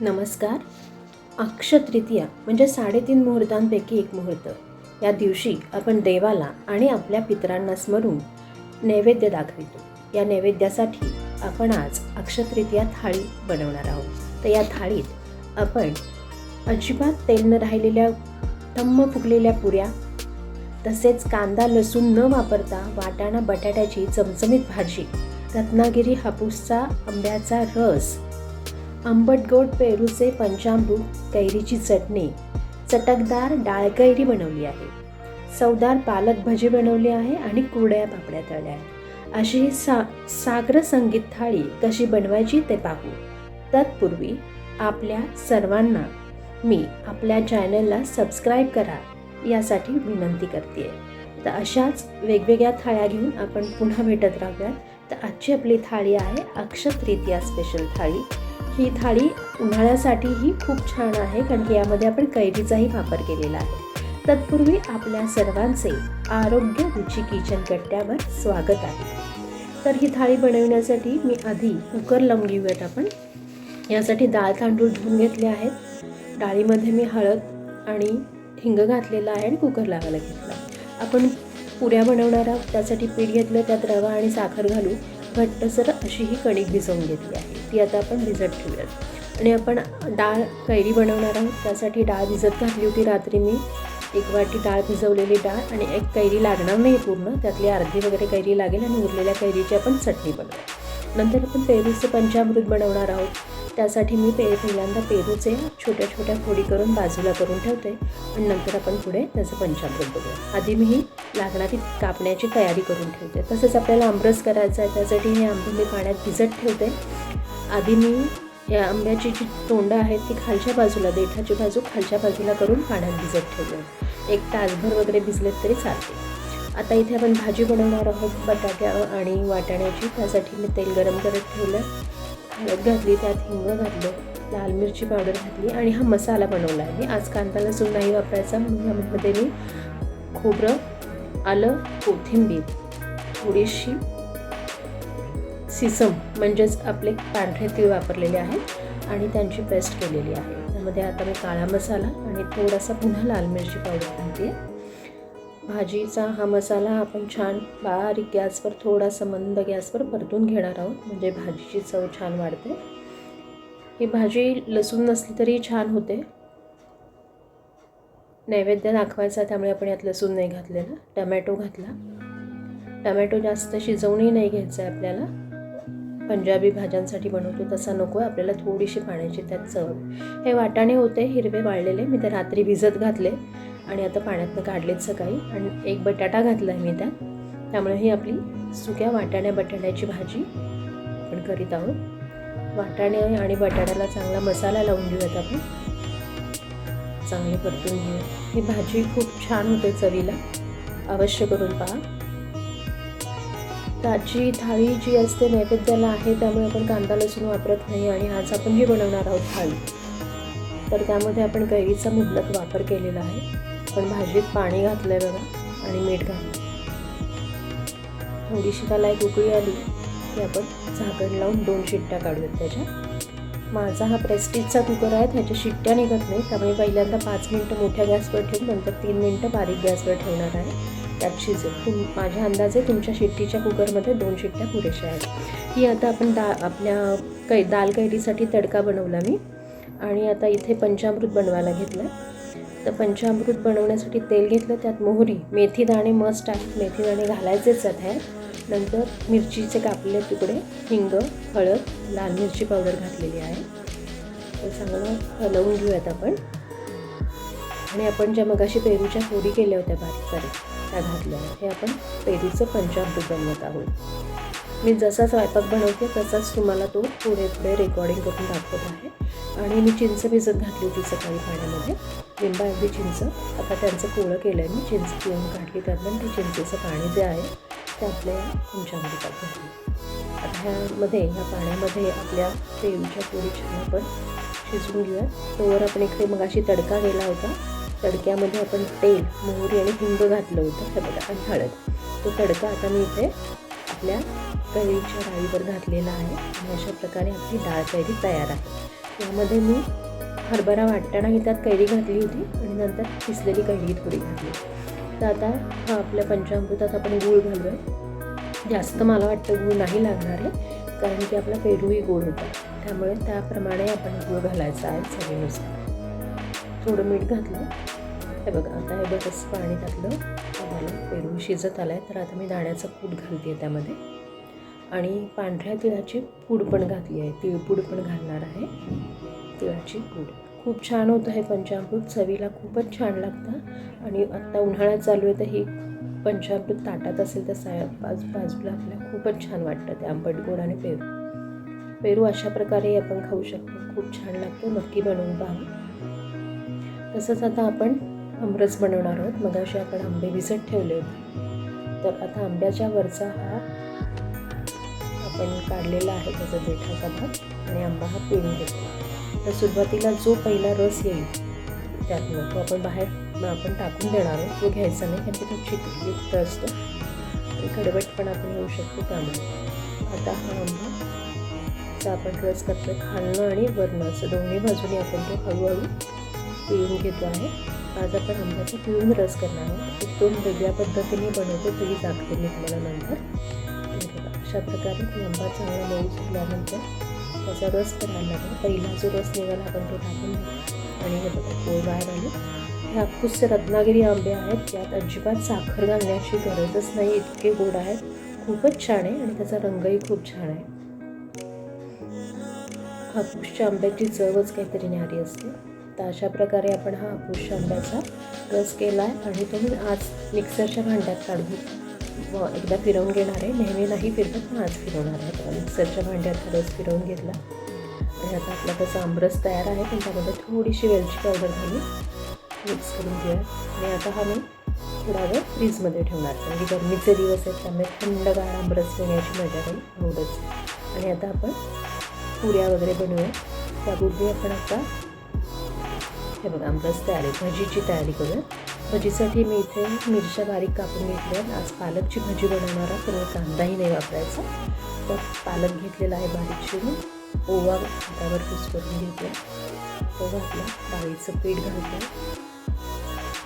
नमस्कार. अक्षतृतीया म्हणजे साडेतीन मुहूर्तांपैकी एक मुहूर्त. या दिवशी आपण देवाला आणि आपल्या पितरांना स्मरून नैवेद्य दाखवितो. या नैवेद्यासाठी आपण आज अक्षतृतीया थाळी बनवणार आहोत. तर या थाळीत आपण अजिबात तेल न राहिलेल्या थम्म फुगलेल्या पुऱ्या तसेच कांदा लसूण न वापरता वाटाणा बटाट्याची चमचमीत भाजी रत्नागिरी हापूसचा आंब्याचा रस आंबट गोड पेरूचे पंचामृत कैरीची चटणी. चटकदार डाळ कैरी बनवली आहे. चवदार पालक भजी बनवली आहे आणि कुरड्या पापड्या तळल्या आहेत. अशी ही सा सागर संगीत थाळी कशी बनवायची ते पाहू. तत्पूर्वी आपल्या सर्वांना मी आपल्या चॅनलला सबस्क्राईब करा यासाठी विनंती करते. तर अशाच वेगवेगळ्या थाळ्या घेऊन आपण पुन्हा भेटत राहूयात. तर आजची आपली थाळी आहे अक्षतृतीया स्पेशल थाळी. ही थाळी उन्हाळ्यासाठीही खूप छान आहे कारण की यामध्ये आपण कैरीचाही वापर केलेला आहे. तत्पूर्वी आपल्या सर्वांचे आरोग्य रुची किचन कट्ट्यावर स्वागत आहे. तर ही थाळी बनवण्यासाठी मी आधी कुकर लावून घेऊयात आपण. यासाठी डाळ तांदूळ धुवून घेतले आहेत. डाळीमध्ये मी हळद आणि हिंग घातलेला आहे आणि कुकर लावायला घेतला. आपण पुऱ्या बनवणार आहोत त्यासाठी पीठ घेतलं त्यात रवा आणि साखर घालून घट्टसर अशी ही कणिक भिजवून घेतली आहे. ती आता आपण भिजत ठेवूयात. आणि आपण डाळ कैरी बनवणार आहोत. त्यासाठी डाळ भिजत घातली होती रात्री मी. एक वाटी डाळ भिजवलेली डाळ आणि एक कैरी लागणार नाही पूर्ण. त्यातली अर्धी वगैरे कैरी लागेल आणि उरलेल्या कैरीची आपण चटणी बनवू. नंतर आपण पेरूचं पंचामृत बनवणार आहोत. त्यासाठी मी पे पहिल्यांदा पेरूचे छोट्या छोट्या फोडी करून बाजूला करून ठेवते. आणि नंतर आपण पुढे त्याचं पंचामृत बघूया आधी मी ही लागणारी कापण्याची तयारी करून ठेवते. तसंच आपल्याला आंबरस करायचा आहे. त्यासाठी हे आंबे मी पाण्यात भिजत ठेवते. आधी मी या आंब्याची जी तोंडं आहेत ती खालच्या बाजूला देठाची बाजू खालच्या बाजूला करून पाण्यात भिजत ठेवले एक तासभर वगैरे भिजलेत तरी चालते. आता इथे आपण भाजी बनवणार आहोत बटाट्या आणि वाटाण्याची. त्यासाठी मी तेल गरम करत ठेवलं. हळद घातली त्यात हिंग घातलं लाल मिरची पावडर घातली आणि हा मसाला बनवला आहे. मी आज कांदा लसूण नाही वापरायचा म्हणून यामध्ये मी खोबरं आलं कोथिंबीर थोडीशी सिसम म्हणजेच आपले पांढरे तीळ वापरलेले आहेत आणि त्यांची पेस्ट केलेली आहे. त्यामध्ये आता मी काळा मसाला आणि थोडासा पुन्हा लाल मिरची पावडर घालते. भाजीचा हा मसाला आपण छान बारीक गॅसवर थोडासा मंद गॅसवर परतून घेणार आहोत. म्हणजे भाजीची चव छान वाढते. ही भाजी लसूण नसली तरी छान होते. नैवेद्य दाखवायचा त्यामुळे आपण यात लसूण नाही घातलेला. टमॅटो घातला. टमॅटो जास्त शिजवूनही नाही घ्यायचं आहे आपल्याला. पंजाबी भाज्यांसाठी बनवतो तसा नको आहे आपल्याला थोडीशी पाण्याची त्यात चव. हे वाटाणे होते हिरवे वाळलेले. मी ते रात्री भिजत घातले आणि आता पाण्यातनं काढलेत सकाळी. आणि एक बटाटा घातला आहे मी त्यात. त्यामुळे ही आपली सुक्या वाटाण्या बटाट्याची भाजी आपण करीत आहोत. वाटाणे आणि बटाट्याला चांगला मसाला लावून घेऊयात आपण. चांगली परतून घेऊ ही भाजी खूप छान होते चवीला. अवश्य करून पहा. ताजी थाळी जी असते नैवेद्याला आहे त्यामुळे आपण कांदा लसूण वापरत नाही आणि आज आपण जी बनवणार आहोत थाळी. तर त्यामध्ये आपण कैरीचा मुबलक वापर केलेला आहे. पण भाजीत पाणी घातलं आहे बघा आणि मीठ घातलं थोडीशी त्याला एक उकळी आली की आपण झाकण लावून दोन शिट्ट्या काढूयात त्याच्या. माझा हा प्रेस्टिजचा कुकर आहे त्याच्या शिट्ट्या निघत नाही त्यामुळे पहिल्यांदा पाच मिनटं मोठ्या गॅसवर ठेवून नंतर तीन मिनटं बारीक गॅसवर ठेवणार आहे. त्यात शिजेल तुम माझ्या अंदाजे तुमच्या शिट्टीच्या कुकरमध्ये दोन शिट्ट्या पुरेशा आहेत. ही आता आपण डा आपल्या कै दाल कैरीसाठी तडका बनवला मी. आणि आता इथे पंचामृत बनवायला घेतलं तर पंचामृत बनवण्यासाठी तेल घेतलं त्यात मोहरी मेथी दाणे मस्ट आहेत. मेथी दाणे घालायचेच आहेत नंतर मिरचीचे कापलेले तुकडे हिंग हळद लाल मिरची पावडर घातलेली आहे. तर चांगलं हलवून घेऊयात आपण. आणि आपण ज्या मगाशी पेरूच्या फोडी केल्या होत्या बारीक बारीक त्या घातल्या. हे आपण पेरूचं पंचामृत बनवत आहोत. मी जसा स्वयंपाक बनवते तसाच तुम्हाला तो पुढे पुढे रेकॉर्डिंग करून दाखवत आहे. आणि मी चिंच भिजत घातली होती सकाळी पाण्यामध्ये. लिंबा अगदी चिंच. आता त्यांचं पोळं केलं आहे मी चिंच पिऊन काढली त्यातलं ते चिंचेचं पाणी जे आहे ते आपल्या पंचामृतात घातलं आता ह्यामध्ये ह्या पाण्यामध्ये आपल्या पेरूच्या पोळीच्या आपण शिजवून घेऊया तोवर आपण इकडे मग अशी तडका गेला होता. तडक्यामध्ये आपण तेल मोहरी आणि हिंग घातलं होतं. हे बघा आणि हळद. तो तडका आता मी इथे आपल्या कैरीच्या डाळीवर घातलेला आहे. आणि अशा प्रकारे आपली डाळ कैरी तयार आहे. यामध्ये मी हरभरा वाटताना ही त्यात कैरी घातली होती आणि नंतर किसलेली कैरी थोडी घातली. तर आता हा आपल्या पंचामृतात आपण गूळ घालू आहे जास्त मला वाटतं गूळ नाही लागणार आहे कारण की आपला पेरूही गोड होता. त्यामुळे त्याप्रमाणे आपण गूळ घालायचा आहे चवीनुसार. थोडं मीठ घातलं. हे बघा आता हे बरंच पाणी घातलं मला पेरू शिजत आलं आहे तर आता मी दाण्याचं कूट घालते आहे त्यामध्ये. आणि पांढऱ्या तिळाची पूड पण घातली आहे. तिळपूड पण घालणार आहे. तिळाची पूड. खूप छान होतं हे पंचामृत. चवीला खूपच छान लागतं. आणि आत्ता उन्हाळ्यात चालू आहे तर ही पंचामृत ताटात असेल तर साय बाजू बाजूला आपल्याला खूपच छान वाटतं ते आंबट गोड आणि पेरू. पेरू अशा प्रकारे आपण खाऊ शकतो. खूप छान लागतो. नक्की बनवून पहा. तसंच आता आपण आमरस बनवणार आहोत. मग अशी आपण आंबे भिजत ठेवले होते. तर आता आंब्याच्या वरचा हा आपण काढलेला आहे त्याचा देठाचा भाग आणि आंबा हा पिळून घेतो तर सुरुवातीला जो पहिला रस येईल त्यातनं तो आपण बाहेर मग आपण टाकून देणार आहोत. तो घ्यायचा नाही कारण की तो चिकयुक्त असतो. आणि कडवट पण आपण येऊ शकतो त्यामुळे आता हा आंबा आपण रस करतो खालनं आणि वरणं असं दोन्ही बाजूने आपण तो हळूहळू पिळून घेतो आहे. आज आपण आंब्याचा पिळून रस करणार आहोत. दोन वेगळ्या पद्धतीने बनवतो तोही दाखवते मी तुम्हाला नंतर. तर अशा प्रकारे तो आंबा चांगला मऊ झाल्यानंतर त्याचा रस करायला लागला पहिला जो रस निघाला आपण तो टाकून आणि हे बघा पोळ बाहेर आले. हे हापूसचे रत्नागिरी आंबे आहेत. त्यात अजिबात साखर घालण्याची गरजच नाही. इतके गोड आहेत. खूपच छान आहे आणि त्याचा रंगही खूप छान आहे. हापूसच्या आंब्याची चवच काहीतरी न्यारी असते. तर अशा प्रकारे आपण हा हापूस आंब्याचा रस केला आहे आणि तो मी आज मिक्सरच्या भांड्यात काढून व एकदा फिरवून घेणार आहे. नेहमी नाही फिरवत पण आज फिरवणार आहे. तर मिक्सरच्या भांड्यात रस फिरवून घेतला. आणि आता आपला त्याचा आमरस तयार आहे. पण त्यामध्ये थोडीशी वेलची पावडर घालून मिक्स करून घ्या आणि आता हा मी थोडा वेळ फ्रीजमध्ये ठेवणार कारण की गरमीचे दिवस आहेत त्यामुळे थंडगार आमरस पिण्याची मजा काही आवडच आणि आता आपण पुऱ्या वगैरे बनवूया. त्यापूर्वी आपण आता हे बघा आमरस तयार आहे. भजीची तयारी करूया. भजीसाठी मी इथे मिरच्या बारीक कापून घेतल्या आज पालकची भजी बनवणार आहे तर कांदाही नाही वापरायचा. तर पालक घेतलेला आहे बारीक चिरून. ओवा हातावर कुसकरून घेतला. तो घातला. डाळीचं पीठ घातलं.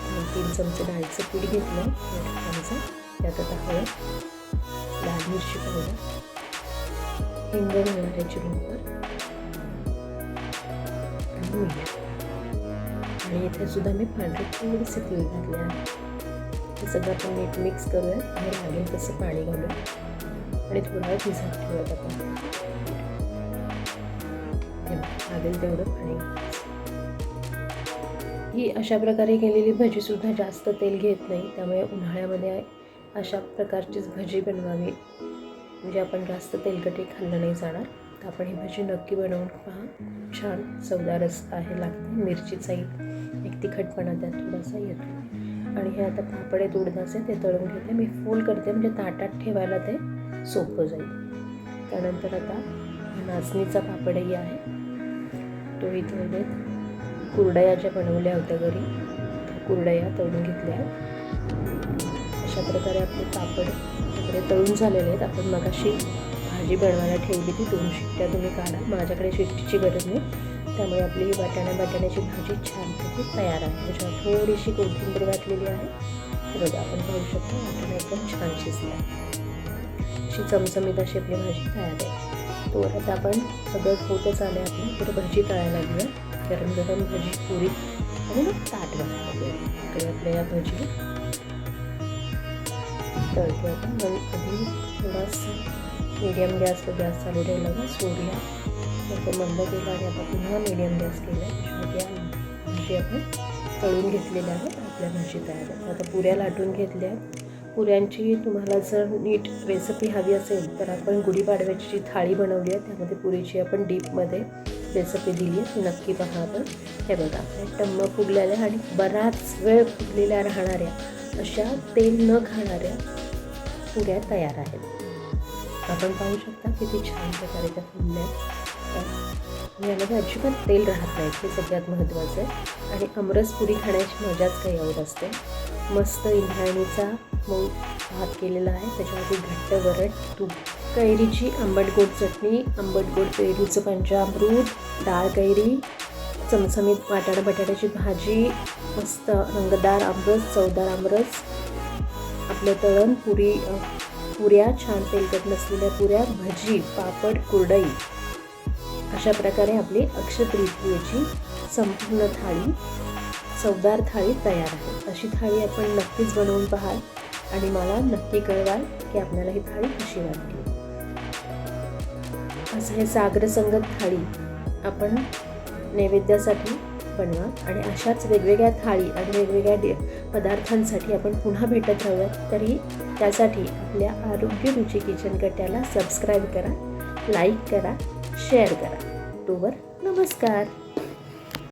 आणि तीन चमचे डाळीचं पीठ घेतलं. या ठिकाणचं त्यात आता हळद लाल मिरची पावडर हिंग घालणार आहे चिरूनवर मीठ. आणि इथे सुद्धा मी पांढरे थोडेसे तीळ घातले आहे. हे सगळं आपण नीट मिक्स करूया. आणि लागेल तसं पाणी घालूया आणि थोडा वेळ भिजत ठेवूयात आपण. लागेल तेवढं पाणी. ही अशा प्रकारे केलेली भजीसुद्धा जास्त तेल घेत नाही. त्यामुळे उन्हाळ्यामध्ये अशा प्रकारचीच भजी बनवावी. म्हणजे आपण जास्त तेलकटी खाल्लं नाही जाणार. तर आपण ही भाजी नक्की बनवून पहा. छान चवदारच आहे लागते. मिरचीचाही एक तिखटपणा त्यात थोडासा येतो. आणि हे आता पापडे आहेत ते तळून घेते. मी फुल करते म्हणजे ताटात ठेवायला ते सोपं जाईल. त्यानंतर आता नाचणीचा पापडही आहे. तोही तळलेत कुरडया ज्या बनवल्या होत्या घरी कुरडया तळून घेतल्या अशा प्रकारे आपले पापड तळून झालेले आहेत. आपण मगाशी भाजी बनवायला ठेवली ती दोन शिट्ट्या तुम्ही काढा. माझ्याकडे शिट्टीची गरज नाही. त्यामुळे आपली ही वाटाणा बटाण्याची भाजी छानपैकी तयार आहे. त्याच्यावर थोडीशी कोथिंबीर घातलेली आहे. बघा आपण पाहू शकतो वाटाणा एकदम छान शिजला अशी चमचमीत अशी आपली भाजी तयार आहे. तोवर आता आपण सगळं होतच आलं आहे तर भाजी तळायला लागली गरम गरम भजी पुरी आणि मग ताट बनवायला आपल्या या भजी तळतो आपण. मग आधी थोडासा मीडियम गॅसवर गॅस चालू ठेवला का सोडला. मग तो मंद केला आणि आता पुन्हा मीडियम गॅस केला त्याच्यामध्ये भाजी आपण तळून घेतलेल्या आहेत आपल्या भाजी तयार आहेत. आता पुऱ्या लाटून घेतल्या. आहेत पुऱ्यांची तुम्हाला जर नीट रेसिपी हवी असेल तर आपण गुढीपाडव्याची जी थाळी बनवली आहे त्यामध्ये पुरीची आपण डीपमध्ये रेसिपी दिली आहे. नक्की पहा आपण. हे बघा आपल्या टम्म फुगलेल्या आणि बराच वेळ फुगलेल्या राहणाऱ्या अशा तेल न खाणाऱ्या पुऱ्या तयार आहेत. आपण पाहू शकता किती छान प्रकारे त्या फुलल्या. आहेत यामध्ये अजिबात तेल राहत नाही हे सगळ्यात महत्त्वाचं आहे. आणि अमरस पुरी खाण्याची मजाच काही आवड असते. मस्त इंद्रायणीचा मऊ भात केलेला आहे. त्याच्यामध्ये घट्ट वरट तूप कैरीची आंबट गोड चटणी आंबट गोड कैरीचं पंचामृत डाळ कैरी चमचमीत वाटाणा बटाट्याची भाजी मस्त रंगदार आमरस चवदार आमरस आपलं तळण पुरी पुऱ्या छान तेलकट नसलेल्या पुऱ्या भजी पापड कुरडई. अशा प्रकारे आपली अक्षतृतीयेची संपूर्ण थाळी चवदार थाळी तयार आहे. अशी थाळी आपण नक्कीच बनवून पाहाल आणि मला नक्की कळवाल की आपल्याला ही थाळी कशी वाटली. असं हे सागरसंगत थाळी आपण नैवेद्यासाठी बनवा आणि अशाच वेगवेगळ्या थाळी आणि वेगवेगळ्या डे पदार्थांसाठी आपण पुन्हा भेटत राहूयात. तरी त्यासाठी आपल्या आरोग्य रुची किचन गट्याला सबस्क्राईब करा लाईक करा शेअर करा. तोवर नमस्कार.